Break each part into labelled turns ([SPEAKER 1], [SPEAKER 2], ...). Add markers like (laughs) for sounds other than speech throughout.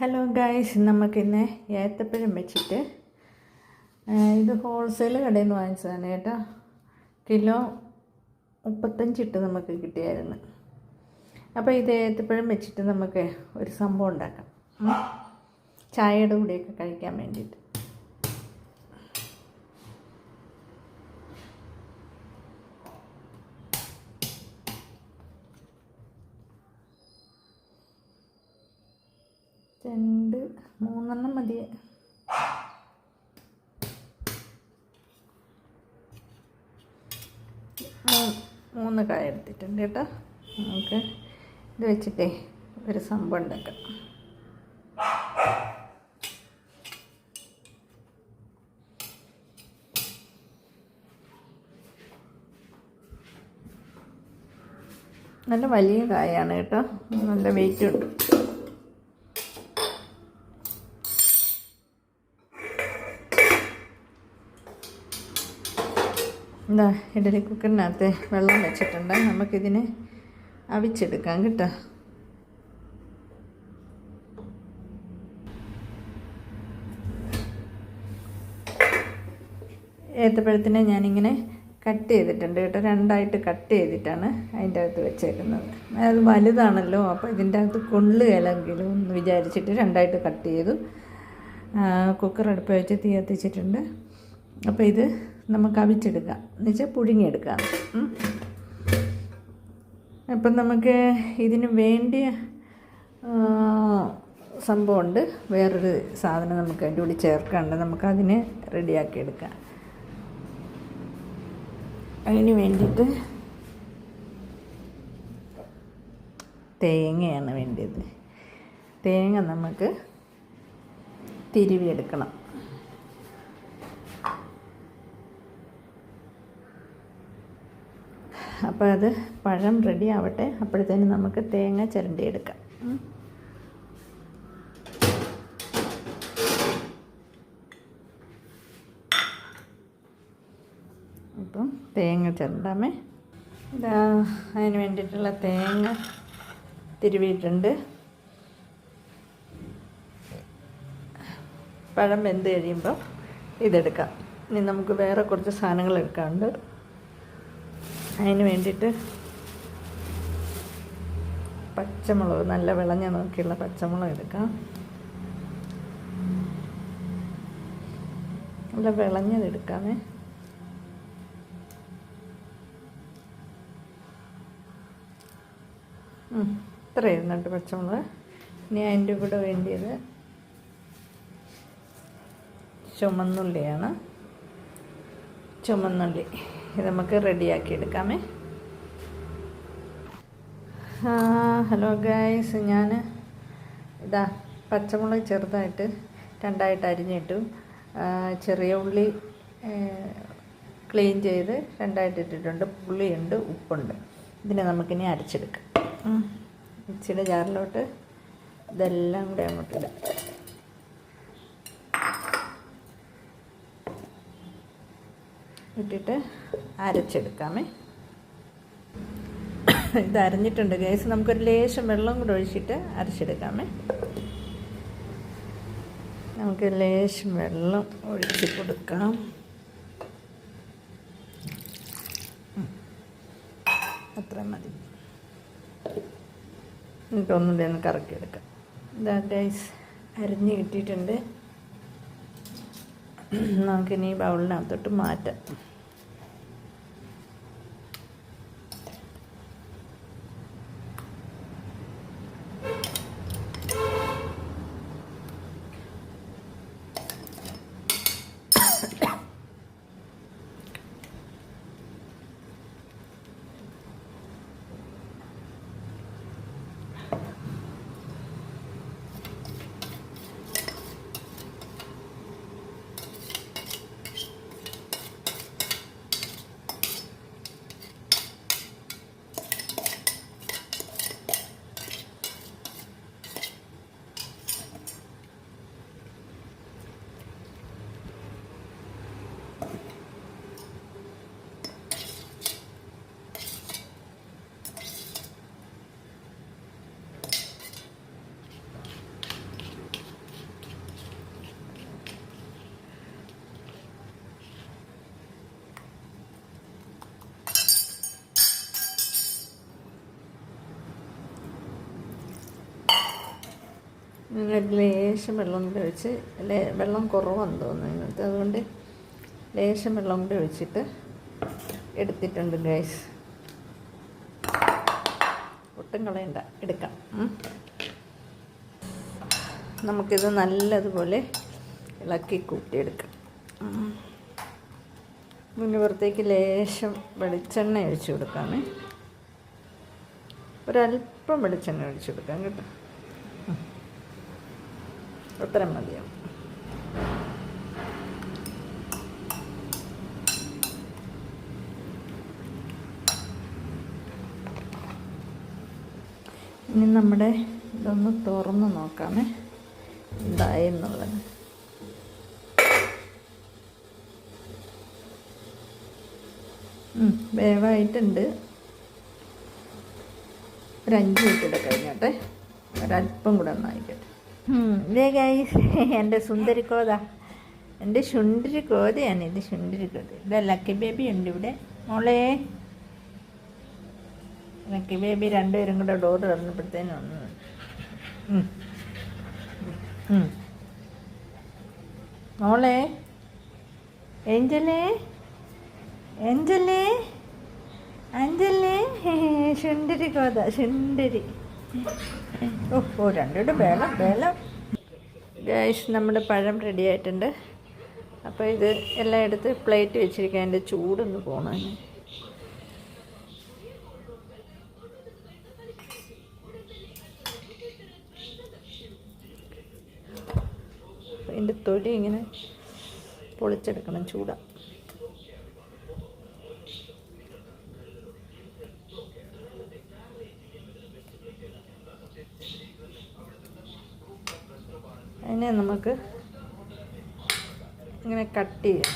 [SPEAKER 1] Hello guys നമുക്കിന്ന് ഏത്തപ്പഴം വെച്ചിട്ട് ഇത് ഹോൾസെയിൽ കടയിൽ നിന്ന് വാങ്ങിച്ചതാണ് കേട്ടോ. കിലോ മുപ്പത്തഞ്ചിട്ട് നമുക്ക് കിട്ടിയായിരുന്നു. അപ്പോൾ ഇത് ഏത്തപ്പഴം വെച്ചിട്ട് നമുക്ക് ഒരു സംഭവം ഉണ്ടാക്കാം. ചായയുടെ കൂടെയൊക്കെ കഴിക്കാൻ വേണ്ടിയിട്ട്. രണ്ട് മൂന്നെണ്ണം മതി. മൂന്ന് കായ എടുത്തിട്ടുണ്ട് കേട്ടോ. നമുക്ക് ഇത് വെച്ചിട്ടേ ഒരു സംഭവം ഉണ്ടാക്കാം. നല്ല വലിയ കായാണ് കേട്ടോ. നല്ല വെയിറ്റ് ഉണ്ട്. എന്താ ഇഡലി കുക്കറിനകത്ത് വെള്ളം വെച്ചിട്ടുണ്ട്. നമുക്കിതിനെ അവിച്ചെടുക്കാം കേട്ടോ. ഏത്തപ്പഴത്തിനെ ഞാനിങ്ങനെ കട്ട് ചെയ്തിട്ടുണ്ട് കേട്ടോ. രണ്ടായിട്ട് കട്ട് ചെയ്തിട്ടാണ് അതിന്റെ അകത്ത് വെച്ചേക്കുന്നത്. അത് വലുതാണല്ലോ അപ്പോൾ ഇതിന്റെ അകത്ത് കൊള്ളുകയില്ലെങ്കിലും എന്ന് വിചാരിച്ചിട്ട് രണ്ടായിട്ട് കട്ട് ചെയ്തു. കുക്കർ അടുപ്പ് വെച്ച് തീ കത്തിച്ചിട്ടുണ്ട്. അപ്പോൾ ഇത് നമുക്ക് അവിച്ചെടുക്കാം. എന്ന് വെച്ചാൽ പുഴുങ്ങിയെടുക്കാം. അപ്പം നമുക്ക് ഇതിന് വേണ്ടിയ സംഭവമുണ്ട്. വേറൊരു സാധനം നമുക്ക് അതിന്റെ കൂടി ചേർക്കാണ്ട് നമുക്കതിനെ റെഡിയാക്കി എടുക്കാം അതിന് വേണ്ടിയിട്ട് തേങ്ങയാണ് വേണ്ടത് തേങ്ങ നമുക്ക് തിരുവിയെടുക്കണം. അപ്പോൾ അത് പഴം റെഡി ആവട്ടെ. അപ്പോഴത്തേനും നമുക്ക് തേങ്ങ ചിരണ്ടി എടുക്കാം അപ്പം തേങ്ങ ചിരണ്ടാമേ. ഇതാ അതിന് വേണ്ടിയിട്ടുള്ള തേങ്ങ തിരുവിയിട്ടുണ്ട്. പഴം വെന്ത് കഴിയുമ്പോൾ ഇതെടുക്കാം. ഇനി നമുക്ക് വേറെ കുറച്ച് സാധനങ്ങൾ എടുക്കാനുണ്ട്. അതിന് വേണ്ടിയിട്ട് പച്ചമുളക് നല്ല വിളഞ്ഞ നോക്കിയുള്ള പച്ചമുളക് എടുക്കാം. നല്ല വിളഞ്ഞത് എടുക്കാമേ. ഉം, ഇത്രയായിരുന്നു കേട്ടോ പച്ചമുളക്. ഇനി അതിന്റെ കൂടെ വേണ്ടിയത് ചുമന്നുള്ളിയാണ്. ചുമന്നുള്ളി. ഇത് നമുക്ക് റെഡിയാക്കി എടുക്കാമേ. ഹലോ ഗൈസ് ഞാൻ ഇതാ പച്ചമുളക് ചെറുതായിട്ട് രണ്ടായിട്ട് അരിഞ്ഞിട്ടു. ചെറിയ ഉള്ളി ക്ലീൻ ചെയ്ത് രണ്ടായിട്ട് ഇട്ടിട്ടുണ്ട്. പുളിയുണ്ട് ഉപ്പുണ്ട്. ഇതിനെ നമുക്കിനി അരച്ചെടുക്കാം. മിക്സിയുടെ ജാറിലോട്ട് ഇതെല്ലാം കൂടെ അങ്ങോട്ടിടാം ഇട്ടിട്ട് അരച്ചെടുക്കാമേ. ഇത് അരഞ്ഞിട്ടുണ്ട് ഗ്യാസ് നമുക്കൊരു ലേശം വെള്ളം കൂടെ ഒഴിച്ചിട്ട് അരച്ചെടുക്കാമേ. നമുക്ക് ലേശം വെള്ളം ഒഴിച്ച് കൊടുക്കാം. അത്ര മതി. ഇതൊന്ന് ഒന്ന് കറക്കിയെടുക്കാം. ഇതാ ഗൈസ് അരിഞ്ഞ് കിട്ടിയിട്ടുണ്ട്. നമുക്കിനി ബൗളിനകത്തോട്ട് മാറ്റാം. ഇങ്ങനെ ലേശം വെള്ളം കൂടെ ഒഴിച്ച് വെള്ളം കുറവാണെന്ന് തോന്നുന്നു ഇന്നത്തെ അതുകൊണ്ട് ലേശം വെള്ളം കൂടെ ഒഴിച്ചിട്ട് എടുത്തിട്ടുണ്ട് ഗൈസ് ഒട്ടും കളയണ്ട എടുക്കാം. നമുക്കിത് നല്ലതുപോലെ ഇളക്കി കൂട്ടിയെടുക്കാം. പിന്നെ പുറത്തേക്ക് ലേശം വെളിച്ചെണ്ണ ഒഴിച്ചു കൊടുക്കാമേ ഒരല്പം വെളിച്ചെണ്ണ ഒഴിച്ചു കൊടുക്കാം കേട്ടോ. അത്രയും മതിയാവും ഇനി നമ്മുടെ ഇതൊന്ന് തുറന്ന് നോക്കാമേ. എന്തായെന്നുള്ളത് വേവായിട്ടുണ്ട്. ഒരു അഞ്ച് മിനിറ്റ് കൂടെ കഴിഞ്ഞോട്ടെ. ഒരല്പം കൂടെ ഒന്നായിക്കോട്ടെ ഇതേ ഗൈസ് (laughs) എന്റെ സുന്ദരി കോത എന്റെ ശുണ്ടരി കോതയാണ് ഇത് ശുണ്ടരി കോത ഇവിടെ ലക്കി ബേബി ഉണ്ട് ഇവിടെ. മോളെ. ലക്കി ബേബി രണ്ടുപേരും കൂടെ ഡോർ തുറന്നപ്പോഴത്തേനും ഒന്ന്. മോളെ. എഞ്ചലേ എഞ്ചലേ അഞ്ചലേ (laughs) ശുണ്ടരി കോത ശുണ്ടരി. ഓ ഓ രണ്ടുകൂടെ വേളം ഗൈസ് നമ്മുടെ പഴം റെഡി ആയിട്ടുണ്ട്. അപ്പോൾ ഇത് എല്ലാം എടുത്ത് പ്ലേറ്റ് വെച്ചിരിക്കാൻ എന്റെ ചൂടൊന്ന് പോകണം. അതിന്റെ തൊലി ഇങ്ങനെ പൊളിച്ചെടുക്കണം ചൂടാ. അതിനെ നമുക്ക് ഇങ്ങനെ കട്ട് ചെയ്യാം.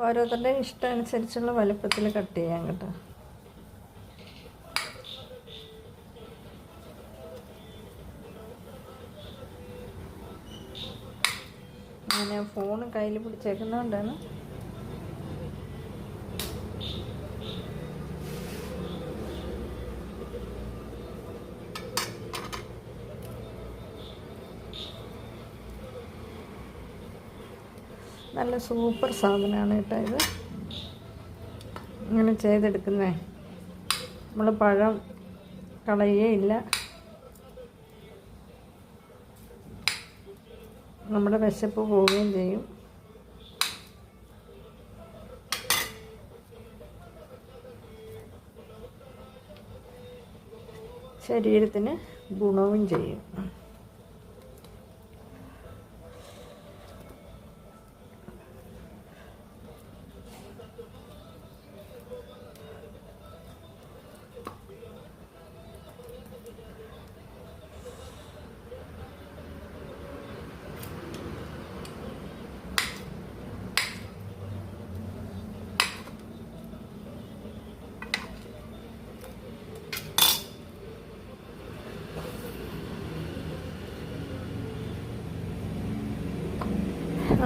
[SPEAKER 1] ഓരോരുത്തരുടെ ഇഷ്ടം അനുസരിച്ചുള്ള വലുപ്പത്തിൽ കട്ട് ചെയ്യാം കേട്ടോ. ഞാൻ ഫോൺ കയ്യിൽ പിടിച്ചേക്കുന്നതുകൊണ്ടാണ് നല്ല സൂപ്പർ സാധനമാണ് കേട്ടോ ഇത്. ഇങ്ങനെ ചെയ്തെടുക്കുന്നേ. നമ്മൾ പഴം കളയുകയില്ല നമ്മുടെ വിശപ്പ് പോവുകയും ചെയ്യും. ശരീരത്തിന് ഗുണവും ചെയ്യും.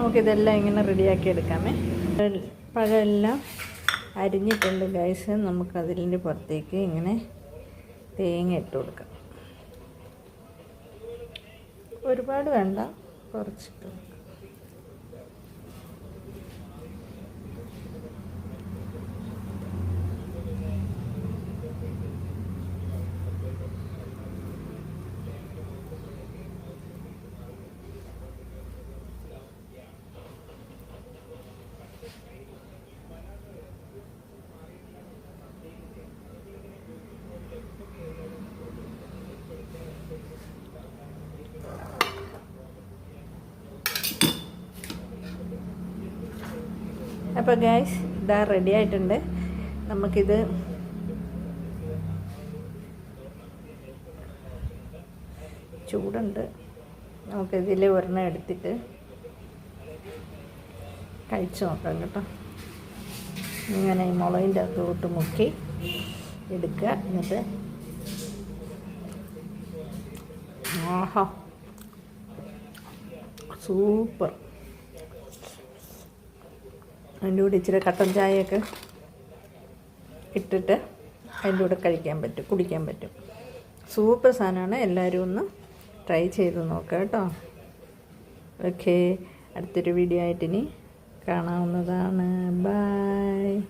[SPEAKER 1] നമുക്കിതെല്ലാം ഇങ്ങനെ റെഡിയാക്കി എടുക്കാമേ. പഴമെല്ലാം അരിഞ്ഞിട്ടുണ്ട് ഗൈസ് നമുക്കതിന്റെ പുറത്തേക്ക് ഇങ്ങനെ തേങ്ങ ഇട്ട് കൊടുക്കാം. ഒരുപാട് വേണ്ട കുറച്ചിട്ട് കൊടുക്കാം. അപ്പോൾ ഗ്യാസ് ഇതാ റെഡി ആയിട്ടുണ്ട്. നമുക്കിത് ചൂടുണ്ട്. നമുക്കിതിൽ ഒരെണ്ണം എടുത്തിട്ട് കഴിച്ചു നോക്കാം കേട്ടോ. ഇങ്ങനെ ഈ മുളകിന്റെ അകത്തോട്ട് മുക്കി എടുക്കുക. എന്നിട്ട് ആഹാ. സൂപ്പർ. അതിന്റെ കൂടെ ഇച്ചിരി കട്ടൻ ചായയൊക്കെ ഇട്ടിട്ട് അതിന്റെ കൂടെ കഴിക്കാൻ പറ്റും കുടിക്കാൻ പറ്റും. സൂപ്പർ സാധനമാണ്. എല്ലാവരും ഒന്ന് ട്രൈ ചെയ്ത് നോക്കുക കേട്ടോ. ഓക്കെ അടുത്തൊരു വീഡിയോ ആയിട്ട് ഇനി കാണാവുന്നതാണ്. ബൈ